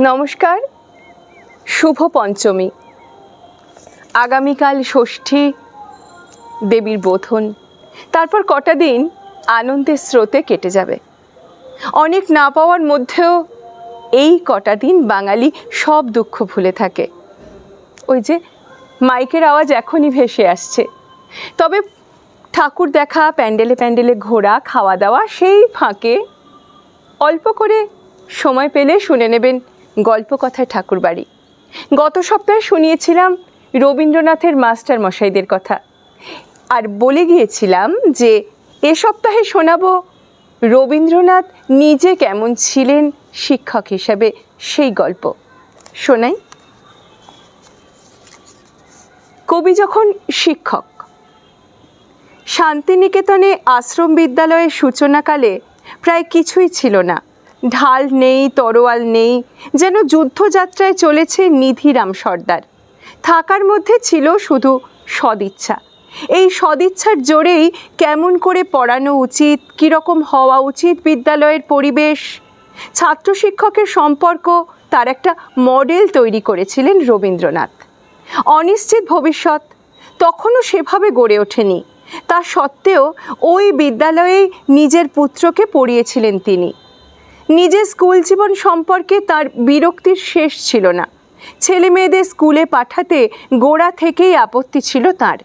নমস্কার, শুভ পঞ্চমী। আগামীকাল ষষ্ঠী দেবীর বোধন। তারপর কটা দিন আনন্দের স্রোতে কেটে যাবে। অনেক না পাওয়ার মধ্যেও এই কটা দিন বাঙালি সব দুঃখ ভুলে থাকে। ওই যে মাইকের আওয়াজ এখনই ভেসে আসছে। তবে ঠাকুর দেখা, প্যান্ডেলে প্যান্ডেলে ঘোরা, খাওয়া দাওয়া, সেই ফাঁকে অল্প করে সময় পেলে শুনে নেবেন। গল্প কথায় ঠাকুর বাড়ি গত সপ্তাহে শুনিয়েছিলাম রবীন্দ্রনাথের মাস্টার মশাইদের কথা। আর বলে গিয়েছিলাম যে, এ সপ্তাহে শোনাবো রবীন্দ্রনাথ নিজে কেমন ছিলেন শিক্ষক হিসাবে সেই গল্প। শোনাই। কবি যখন শিক্ষক, শান্তিনিকেতনে আশ্রম বিদ্যালয়ের সূচনাকালে প্রায় কিছুই ছিল না। ঢাল নেই, তরোয়াল নেই, যেন যুদ্ধযাত্রায় চলেছে নিধিরাম সর্দার। থাকার মধ্যে ছিল শুধু সদিচ্ছা। এই সদিচ্ছার জোরেই কেমন করে পড়ানো উচিত, কীরকম হওয়া উচিত বিদ্যালয়ের পরিবেশ? ছাত্র শিক্ষকের সম্পর্ক তার একটা মডেল তৈরি করেছিলেন রবীন্দ্রনাথ। অনিশ্চিত ভবিষ্যৎ তখনও সেভাবে গড়ে ওঠেনি। তা সত্ত্বেও ওই বিদ্যালয়ে নিজের পুত্রকে পড়িয়েছিলেন তিনি। নিজের স্কুল জীবন সম্পর্কে তার বিরক্তির শেষ ছিল না। ছেলে মেয়েদের স্কুলে পাঠাতে গোড়া থেকেই আপত্তি ছিল তার।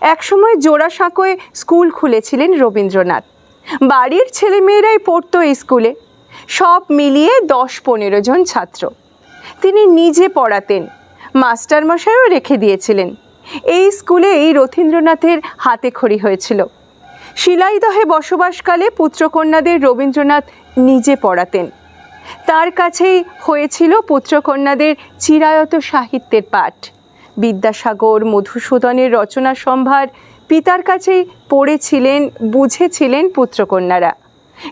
একসময় জোড়াসাঁকোয় স্কুল খুলেছিলেন রবীন্দ্রনাথ। বাড়ির ছেলেমেয়েরাই পড়তো এই স্কুলে। সব মিলিয়ে দশ পনেরো জন ছাত্র। তিনি নিজে পড়াতেন। মাস্টারমশাইও রেখে দিয়েছিলেন। এই স্কুলেই রথীন্দ্রনাথের হাতে খড়ি হয়েছিল। শিলাইদহে বসবাসকালে পুত্রকন্যাদের রবীন্দ্রনাথ নিজে পড়াতেন। তার কাছেই হয়েছিল পুত্রকন্যাদের চিরায়ত সাহিত্যের পাঠ। বিদ্যাসাগর মধুসূদনের রচনা সম্ভার পিতার কাছেই পড়েছিলেন, বুঝেছিলেন পুত্রকন্যারা।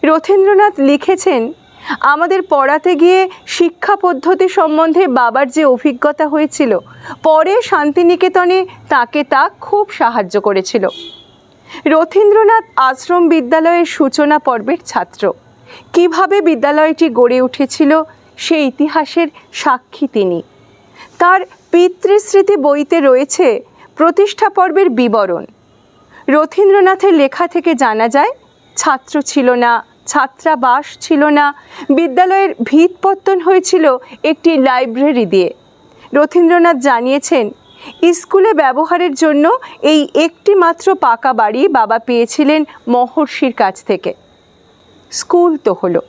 রথীন্দ্রনাথ লিখেছেন, আমাদের পড়াতে গিয়ে শিক্ষা পদ্ধতি সম্বন্ধে বাবার যে অভিজ্ঞতা হয়েছিল, পরে শান্তিনিকেতনে তাকে তা খুব সাহায্য করেছিল। রথীন্দ্রনাথ আশ্রম বিদ্যালয়ের সূচনা পর্বের ছাত্র। কীভাবে বিদ্যালয়টি গড়ে উঠেছিল সে ইতিহাসের সাক্ষী তিনি। তার পিতৃস্মৃতি বইতে রয়েছে প্রতিষ্ঠা পর্বের বিবরণ। রথীন্দ্রনাথের লেখা থেকে জানা যায়, ছাত্র ছিল না, ছাত্রাবাস ছিল না, বিদ্যালয়ের ভিতপত্তন হয়েছিল একটি লাইব্রেরি দিয়ে। রথীন্দ্রনাথ জানিয়েছেন স্কুলে ব্যবহারের জন্য এই একটি মাত্র পাকা বাড়ি বাবা পেয়েছিলেন মহর্ষির কাছ থেকে। স্কুল তো হলো।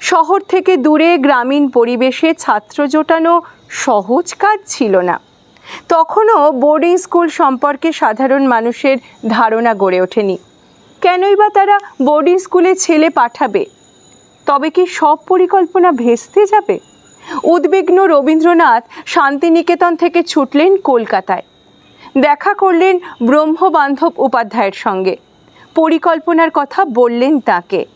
শহর থেকে দূরে গ্রামীণ পরিবেশে ছাত্র জোটানো সহজ কাজ ছিল না। তখনও বোর্ডিং স্কুল সম্পর্কে সাধারণ মানুষের ধারণা গড়ে ওঠেনি। কেনই বা তারা বোর্ডিং স্কুলে ছেলে পাঠাবে? তবে কি সব পরিকল্পনা ভেস্তে যাবে? উদ্বিগ্ন রবীন্দ্রনাথ শান্তিনিকেতন থেকে ছুটলেন কলকাতায়। দেখা করলেন ব্রহ্মবান্ধব উপাধ্যায়ের সঙ্গে। পরিকল্পনার কথা বললেন তাকে।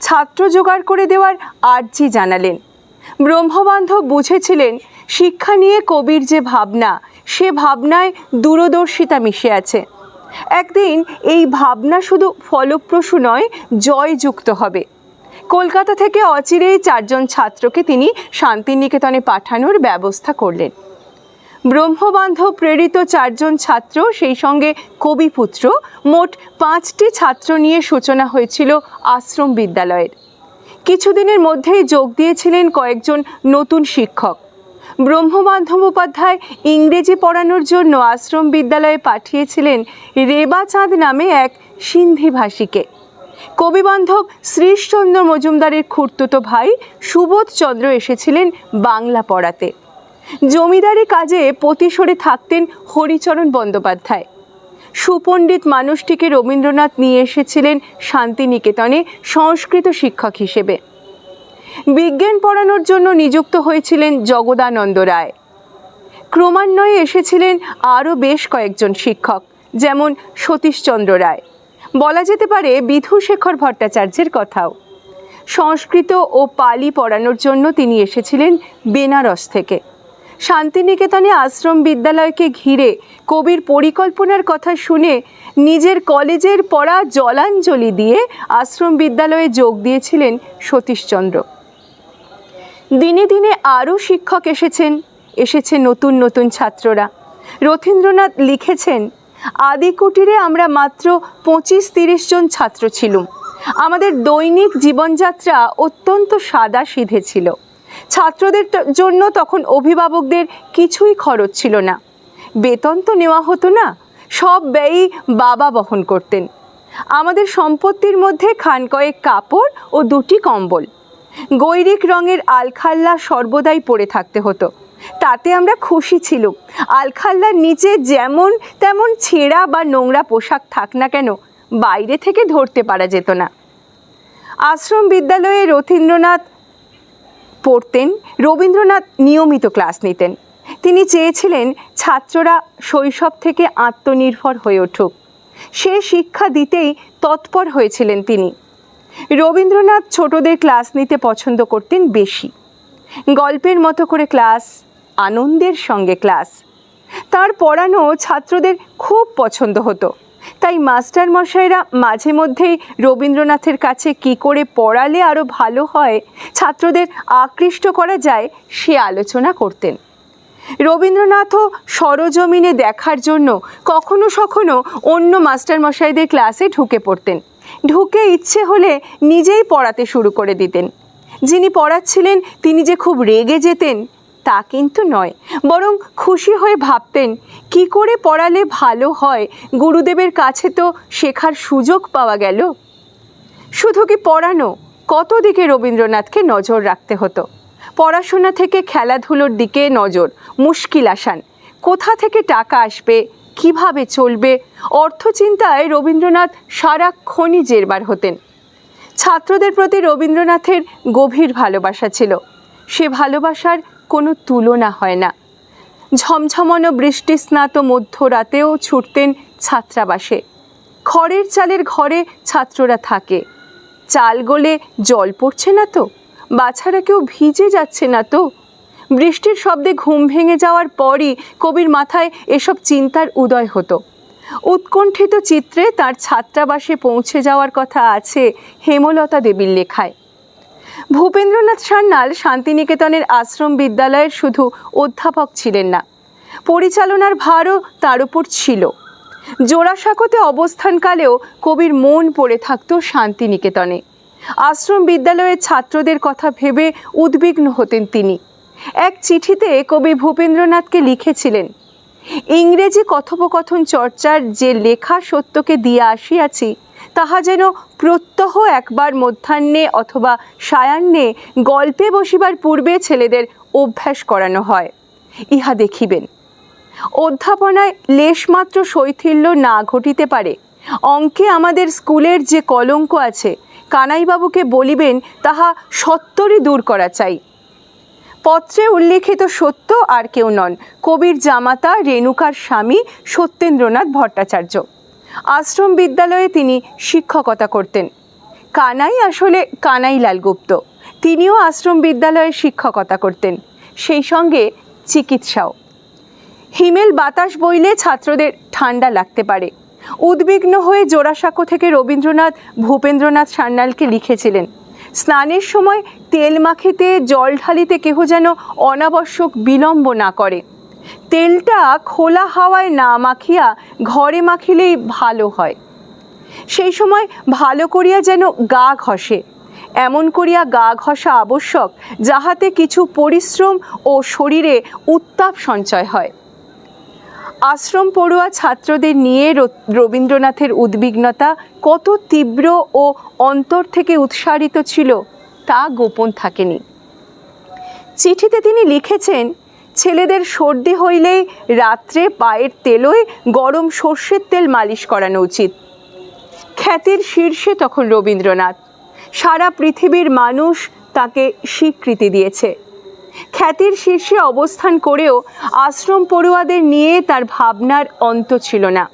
ছাত্র জোগাড় করে দেওয়ার আর্জি জানালেন। ব্রহ্মবান্ধব বুঝেছিলেন, শিক্ষা নিয়ে কবির যে ভাবনা, সে ভাবনায় দূরদর্শিতা মিশে আছে। একদিন এই ভাবনা শুধু ফলপ্রসূ নয়, জয়যুক্ত হবে। কলকাতা থেকে অচিরেই চারজন ছাত্রকে তিনি শান্তিনিকেতনে পাঠানোর ব্যবস্থা করলেন। ব্রহ্মবান্ধব প্রেরিত চারজন ছাত্র, সেই সঙ্গে কবিপুত্র, মোট পাঁচটি ছাত্র নিয়ে সূচনা হয়েছিল আশ্রম বিদ্যালয়ের। কিছুদিনের মধ্যেই যোগ দিয়েছিলেন কয়েকজন নতুন শিক্ষক। ব্রহ্মবান্ধব উপাধ্যায় ইংরেজি পড়ানোর জন্য আশ্রম বিদ্যালয়ে পাঠিয়েছিলেন রেবা চাঁদ নামে এক সিন্ধি ভাষীকে। কবিবান্ধব শ্রীশচন্দ্র মজুমদারের খুর্তুতো ভাই সুবোধ চন্দ্র এসেছিলেন বাংলা পড়াতে। জমিদারি কাজে প্রতিসরে থাকতেন হরিচরণ বন্দ্যোপাধ্যায়। সুপণ্ডিত মানুষটিকে রবীন্দ্রনাথ নিয়ে এসেছিলেন শান্তিনিকেতনে সংস্কৃত শিক্ষক হিসেবে। বিজ্ঞান পড়ানোর জন্য নিযুক্ত হয়েছিলেন জগদানন্দ রায়। ক্রমান্বয়ে এসেছিলেন আরও বেশ কয়েকজন শিক্ষক, যেমন সতীশচন্দ্র রায়। বলা যেতে পারে বিধুশেখর ভট্টাচার্যের কথাও। সংস্কৃত ও পালি পড়ানোর জন্য তিনি এসেছিলেন বেনারস থেকে। শান্তিনিকেতনে আশ্রম বিদ্যালয়কে ঘিরে কবির পরিকল্পনার কথা শুনে নিজের কলেজের পড়া জলাঞ্জলি দিয়ে আশ্রম বিদ্যালয়ে যোগ দিয়েছিলেন সতীশচন্দ্র। দিনে দিনে আরও শিক্ষক এসেছেন, এসেছে নতুন নতুন ছাত্ররা। রথীন্দ্রনাথ লিখেছেন আদি কুটিরে আমরা মাত্র পঁচিশ তিরিশ জন ছাত্র ছিলুম। আমাদের দৈনিক জীবনযাত্রা অত্যন্ত সাদা সিধে ছিল। ছাত্রদের জন্য তখন অভিভাবকদের কিছুই খরচ ছিল না। বেতন তো নেওয়া হতো না, সব ব্যয়ই বাবা বহন করতেন। আমাদের সম্পত্তির মধ্যে খান কয়েক কাপড় ও দুটি কম্বল। গৈরিক রঙের আলখাল্লা সর্বদাই পরে থাকতে হতো। তাতে আমরা খুশি ছিলুম। আলখাল্লার নিচে যেমন তেমন ছেঁড়া বা নোংরা পোশাক থাক না কেন, বাইরে থেকে ধরতে পারা যেত না। আশ্রম বিদ্যালয়ে রথীন্দ্রনাথ পড়তেন, রবীন্দ্রনাথ নিয়মিত ক্লাস নিতেন। তিনি চেয়েছিলেন ছাত্ররা শৈশব থেকে আত্মনির্ভর হয়ে উঠুক। সে শিক্ষা দিতেই তৎপর হয়েছিলেন তিনি। রবীন্দ্রনাথ ছোটদের ক্লাস নিতে পছন্দ করতেন বেশি। গল্পের মতো করে ক্লাস আনন্দের সঙ্গে ক্লাস। তার পড়ানো ছাত্রদের খুব পছন্দ হতো। তাই মাস্টার মশাইরা মাঝে মধ্যেই রবীন্দ্রনাথের কাছে কি করে পড়ালে আরও ভালো হয় ছাত্রদের আকৃষ্ট করা যায় সে আলোচনা করতেন। রবীন্দ্রনাথও সরজমিনে দেখার জন্য কখনো সখনো অন্য মাস্টার মশাইদের ক্লাসে ঢুকে পড়তেন। ঢুকে ইচ্ছে হলে নিজেই পড়াতে শুরু করে দিতেন। যিনি পড়াচ্ছিলেন তিনি যে খুব রেগে যেতেন তা কিন্তু নয়। বরং খুশি হয়ে ভাবতেন, কি করে পড়ালে ভালো হয়? গুরুদেবের কাছে তো শেখার সুযোগ পাওয়া গেল। শুধু কি পড়ানো? কত দিকে রবীন্দ্রনাথকে নজর রাখতে হতো? পড়াশোনা থেকে খেলাধুলোর দিকে নজর, মুশকিল আসান। কোথা থেকে টাকা আসবে? কীভাবে চলবে? অর্থচিন্তায় রবীন্দ্রনাথ সারাক্ষণই জেরবার হতেন। ছাত্রদের প্রতি রবীন্দ্রনাথের গভীর ভালোবাসা ছিল। সে ভালোবাসার কোনো তুলনা হয় না। ঝমঝমানো বৃষ্টি স্নাত মধ্যরাতেও ছুটতেন ছাত্রাবাসে। খড়ের চালের ঘরে ছাত্ররা থাকে। চাল গলে জল পড়ছে না তো? বাছারা কেউ ভিজে যাচ্ছে না তো? বৃষ্টির শব্দে ঘুম ভেঙে যাওয়ার পরই কবির মাথায় এসব চিন্তার উদয় হতো। উৎকণ্ঠিত চিত্রে তার ছাত্রাবাসে পৌঁছে যাওয়ার কথা আছে হেমলতা দেবীর লেখায়। ভূপেন্দ্রনাথ সান্যাল শান্তিনিকেতনের আশ্রম বিদ্যালয়ের শুধু অধ্যাপক ছিলেন না। পরিচালনার ভারও তার উপর ছিল। জোড়াসাঁকোতে অবস্থানকালেও কবির মন পড়ে থাকত শান্তিনিকেতনে। আশ্রম বিদ্যালয়ের ছাত্রদের কথা ভেবে উদ্বিগ্ন হতেন তিনি। এক চিঠিতে কবি ভূপেন্দ্রনাথকে লিখেছিলেন, ইংরেজি কথোপকথন চর্চার যে লেখা সত্যকে দিয়ে আসিয়াছি তাহা যেন প্রত্যহ একবার মধ্যাহ্নে অথবা সায়াহ্নে গল্পে বসিবার পূর্বে ছেলেদের অভ্যাস করানো হয়। ইহা দেখিবেন। অধ্যাপনায় লেশমাত্র শৈথিল্য না ঘটিতে পারে। অঙ্কে আমাদের স্কুলের যে কলঙ্ক আছে, কানাইবাবুকে বলিবেন তাহা সত্তরই দূর করা চাই। পত্রে উল্লেখিত সত্য আর কেউ নন। কবির জামাতা, রেণুকার স্বামী সত্যেন্দ্রনাথ ভট্টাচার্য। আশ্রম বিদ্যালয়ে তিনি শিক্ষকতা করতেন। কানাই আসলে কানাইলাল গুপ্ত তিনিও আশ্রম বিদ্যালয়ে শিক্ষকতা করতেন, সেই সঙ্গে চিকিৎসাও। হিমেল বাতাস বইলে ছাত্রদের ঠান্ডা লাগতে পারে। উদ্বিগ্ন হয়ে জোড়াসাঁকো থেকে রবীন্দ্রনাথ ভূপেন্দ্রনাথ সান্যালকে লিখেছিলেন, স্নানের সময় তেল মাখিতে জল ঢালিতে কেহ যেন অনাবশ্যক বিলম্ব না করে। তেলটা খোলা হাওয়ায় না মাখিয়া ঘরে মাখিলেই ভালো হয়। সেই সময় ভালো করিয়া যেন গা ঘষে, এমন করিয়া গা ঘষা আবশ্যক যাহাতে কিছু পরিশ্রম ও শরীরে উত্তাপ সঞ্চয় হয়। আশ্রম পড়ুয়া ছাত্রদের নিয়ে রবীন্দ্রনাথের উদ্বিগ্নতা কত তীব্র ও অন্তর থেকে উৎসারিত ছিল তা গোপন থাকেনি। চিঠিতে তিনি লিখেছেন ছেলেদের সর্দি হইলেই রাত্রে পায়ের তেলোয় গরম সর্ষের তেল মালিশ করানো উচিত। খ্যাতির শীর্ষে তখন রবীন্দ্রনাথ। সারা পৃথিবীর মানুষ তাকে স্বীকৃতি দিয়েছে। খ্যাতির শীর্ষে অবস্থান করেও আশ্রম পড়ুয়াদের নিয়ে তার ভাবনার অন্ত ছিল না।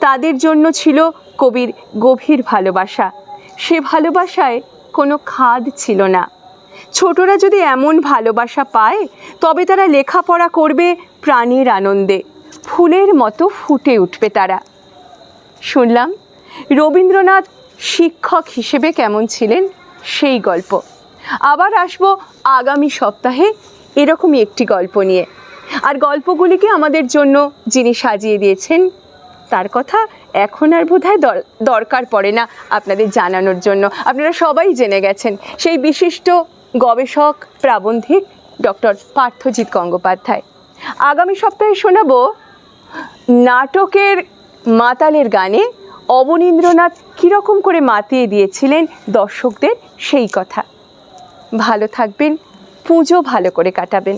তাদের জন্য ছিল কবির গভীর ভালোবাসা। সে ভালোবাসায় কোনো খাদ ছিল না। ছোটরা যদি এমন ভালোবাসা পায়, তবে তারা লেখাপড়া করবে প্রাণীর আনন্দে। ফুলের মতো ফুটে উঠবে তারা। শুনলাম, রবীন্দ্রনাথ শিক্ষক হিসেবে কেমন ছিলেন সেই গল্প। আবার আসব আগামী সপ্তাহে এরকমই একটি গল্প নিয়ে। আর গল্পগুলিকে আমাদের জন্য যিনি সাজিয়ে দিয়েছেন, তার কথা এখন আর বোধহয় দর- দরকার পড়ে না আপনাদের জানানোর জন্য। আপনারা সবাই জেনে গেছেন, সেই বিশিষ্ট গবেষক, প্রাবন্ধিক ডক্টর পার্থজিৎ গঙ্গোপাধ্যায়। আগামী সপ্তাহে শোনাব নাটকের মাতালের গানে অবনীন্দ্রনাথ কীরকম করে মাতিয়ে দিয়েছিলেন দর্শকদের সেই কথা। ভালো থাকবেন, পুজো ভালো করে কাটাবেন।